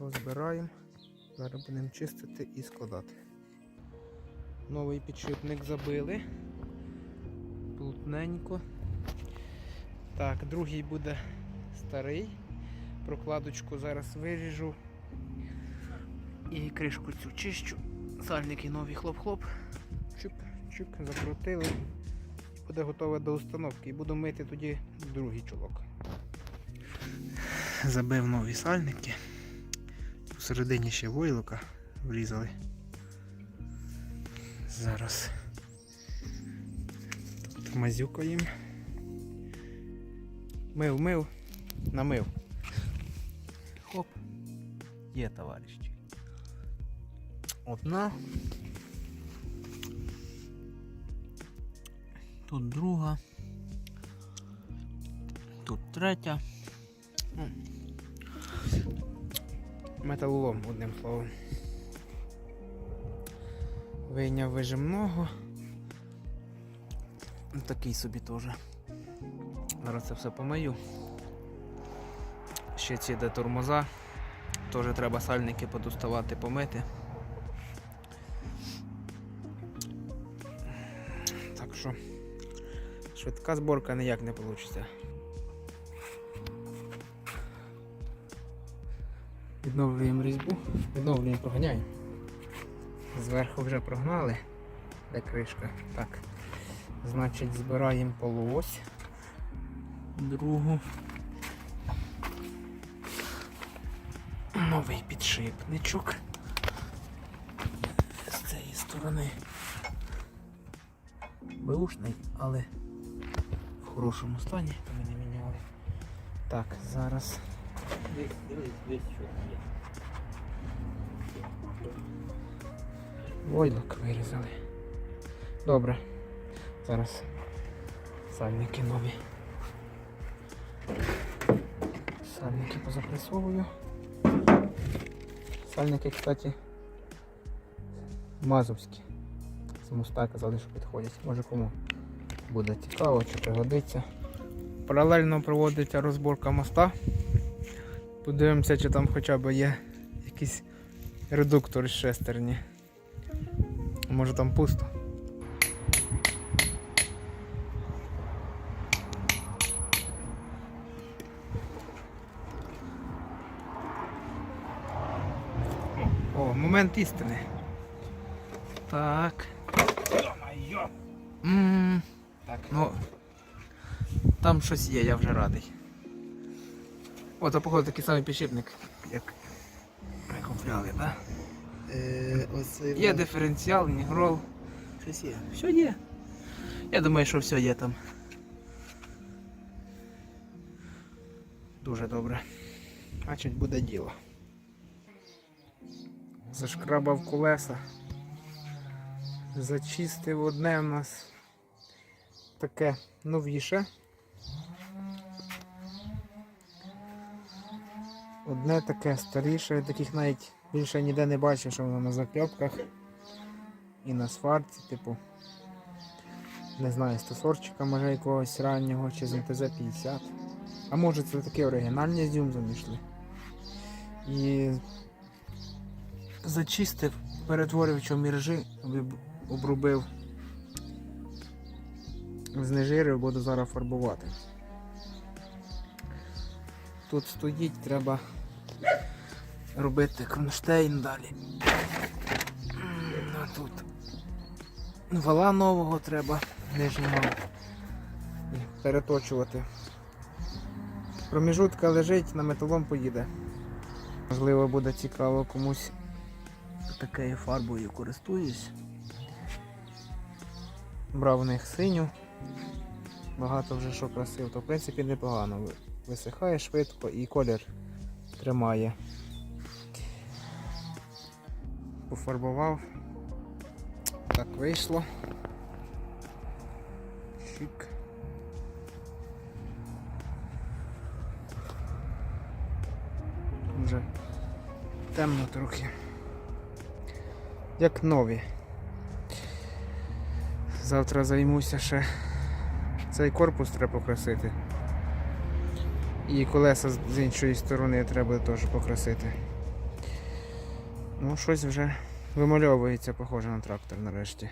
Розбираємо. Зараз будемо чистити і складати. Новий підшипник забили. Плотненько. Так, другий буде старий. Прокладочку зараз виріжу. І кришку цю чищу. Сальники нові хлоп-хлоп. Чук, чук, закрутили. Буде готове до установки і буду мити тоді другий чулок. Забив нові сальники. Посередині ще войлока врізали. Зараз тут мазюкаємо. Мив, мив, намив. Хоп. Є товариші. Одна. Тут друга. Тут третя. Металолом, одним словом. Вийняв вижимного. Ну, Такий собі теж. Зараз це все помию. Ще ці де тормоза. Теж треба сальники подоставати, помити. Так що швидка зборка ніяк не вийде. Відновлюємо різьбу, відновлюємо, проганяємо. Зверху вже прогнали, де кришка. Так. Значить, збираємо полуось. Другу. Новий підшипничок. З цієї сторони. Беушний, але в хорошому стані, ми не міняли. Так, зараз войлок вирізали. Добре. Зараз сальники нові. Сальники позапресовую. Сальники, кстати, мазовські. З моста казали, що підходять. Може кому буде цікаво чи пригодиться. Паралельно проводиться розборка моста. Подивимося, чи там хоча б є якийсь редуктор з шестерні. Може там пусто. О, момент істини. Так. М, Так, Ну, там щось є, я вже радий. О, то походу такий самий підшипник, як ми купляли, так? е, оце Є диференціал, нігрол. щось є. Все є. Я думаю, що все є там. Дуже добре. Значить буде діло. Зашкрабав колеса. Зачистив одне у нас таке новіше. Одне таке старіше, таких навіть більше ніде не бачив, що воно на закльопках і на сварці, типу. Не знаю, стосорчика може якогось раннього чи з МТЗ-50. А може це такі оригінальні з Юмзом йшли. І зачистив, перетворив чоміржі, виб- обрубив, знежирив, буду зараз фарбувати. Тут стоїть, треба робити кронштейн далі. А тут вала нового треба нижнього переточувати. Проміжутка лежить, на металом поїде. Можливо, буде цікаво комусь такою фарбою користуюсь. Брав у них синю. Багато вже що красив, то в принципі непогано. Висихає швидко і колір тримає. Пофарбував. Так вийшло. Чик. Вже темно трохи. Як нові. Завтра займуся ще. Цей корпус треба покрасити. І колеса з іншої сторони треба теж покрасити. Ну, щось вже вимальовується, похоже на трактор нарешті.